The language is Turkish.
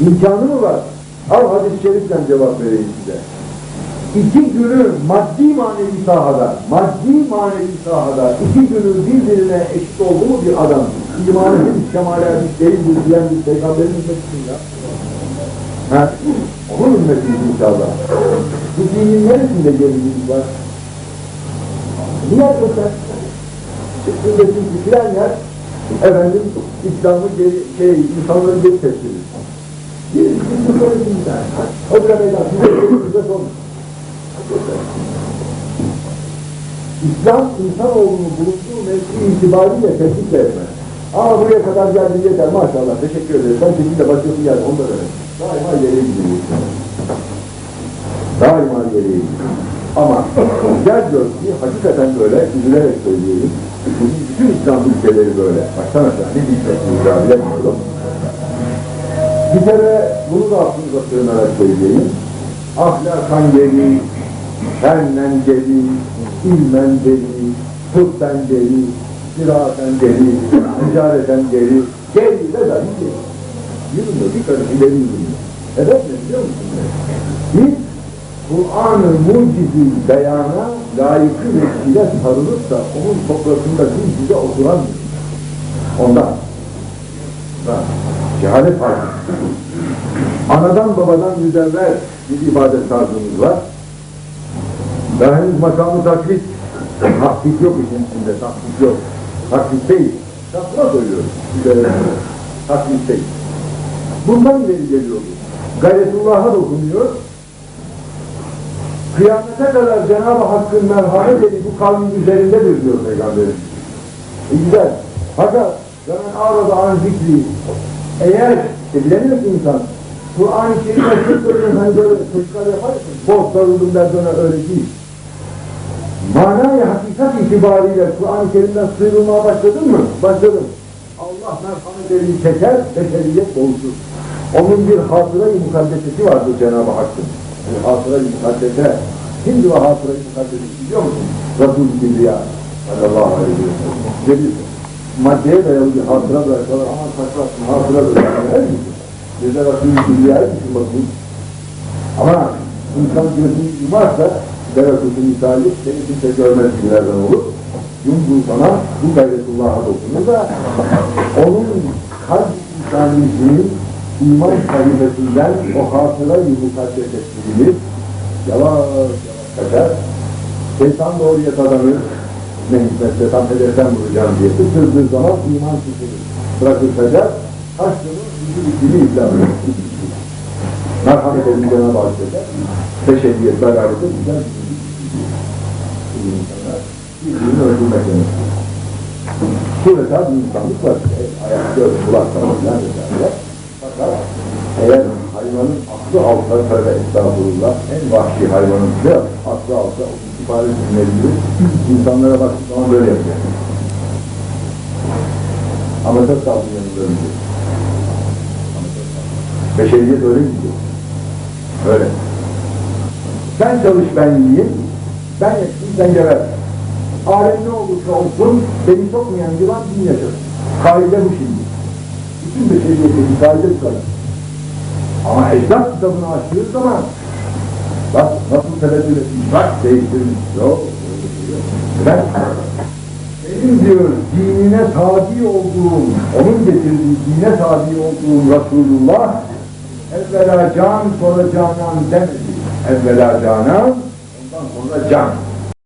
İmkanı mı var? Al hadis-i şerifle cevap vereyim size. İki günü maddi manevi sahada, maddi manevi sahada iki günü birbirine eşit oldu mu bir adam? İmanı hiç kemale ermiş değildir diyen bir peygamberin ümmetisin ya. Ha, onun ümmetiyiz inşallah. Bu dinin neresinde geriliğimiz var? Niye öter? Çıktığında çünkü filan yer, efendim, İslam'ı şey, insanları geri tepkilir. Böyle bir O kadar meydan, size sormuş. İslam insanoğlunun bulunduğu mevki itibariyle tehdit etmez. Ama buraya kadar geldi yeter maşallah teşekkür ederim. Ben kesinlikle başkası geldi onu da verin. Daima geriye gidiyor. Daima gidiyor. Ama gel gör ki hakikaten böyle üzülerek söyleyelim. Bugün bütün İslam ülkeleri böyle. Baştan aşağı ne diyeceksiniz ya bilemiyorum. Bir kere bunu da aklınıza sığınarak söyleyeyim. Ahlakan geri, fennen geri, ilmen geri, tıbben geri, ziraaten geri, ticareten geri, geri de dahi geri. Yürümüyor, bir karış ileri yürümüyor. Evet ne biliyor musunuz? Biz Kur'an-ı mucizi beyana layıkı vesile sarılıp da onun sofrasında bir bize oturamıyoruz. Ondan. Ha, Cehalet farkı. Anadan babadan müdevver bir ibadet tarzımız var. Daha henüz makamı taklit, taklit yok işin içinde, taklit yok. Taklit değil, takla söylüyoruz. Ee, taklit değil. Bundan ileri geliyoruz. Gayretullah'a dokunuyor. Kıyamete kadar Cenab-ı Hakk'ın merhamet eli bu kavmin üzerindedir diyor Peygamberimiz. E güzel. Fakat ben arada an zikri eğer işte bilemiyor ki insan Kur'an-ı Kerim'e söylüyor hani böyle çocuklar yapar ya boz sarıldım der sonra öyle değil. Manayı hakikat itibariyle Kur'an-ı Kerim'den sıyrılmaya başladın mı? Başladım. Allah merhamet elini çeker, beşeriyet olsun. Onun bir hatıra-i mukaddesesi vardır Cenab-ı Hakk'ın. Yani hatıra-i mukaddese. Şimdi o hatıra-i mukaddesesi biliyor musun? Resul-i Kibriya sallallahu aleyhi ve maddeye dayalı bir hatıra bıraksalar ama saklarsın hatıra? Bir de Resul-i Kibriya'yı düşün bakayım. Ama insan gözünü yumarsa Berekut'un misali seni kimse görmez gibilerden olur. Yumduğu sana bu gayretullah'a dokunur da onun kalp insanlığının iman kalimesinden o hatıra-i mukaddesesi bilir. Yavaş yavaş kaçar. Şeytan doğruya tadanır. Ne hikmetse tam hedeften vuracağım diye tutturduğu zaman iman tutunur. Bırakır kaçar. Kaçtığını yüzü bittiğini iflah. Merhamet edin Cenab-ı Hak eder. Teşekkür belalete güzel bir insanlar birbirini öldürmek demek. Sureta bir insanlık var. E, ayak, göz, kulak, falan vesaire. Fakat eğer hayvanın aklı alsa tövbe estağfurullah en vahşi hayvanın bile aklı alsa istihbaret dinleyebilir. İnsanlara baktığı zaman böyle yapıyor. Amatör kaldı yanında önce. Beşeriyet öyle gidiyor. Öyle. Sen çalış ben yiyeyim, ben yaşayayım sen geber. Alem ne olursa olsun beni sokmayan yılan bin yaşar. Kaide bu şimdi. Bütün beşeriyetin kaide bu kadar. Ama ecdat kitabını açtığı zaman bak nasıl tebettül etmiş, bak değiştirmiş. Yok. Ben benim diyor dinine tabi olduğum, onun getirdiği dine tabi olduğum Resulullah evvela can sonra canan demedi. Evvela canan, ondan sonra can.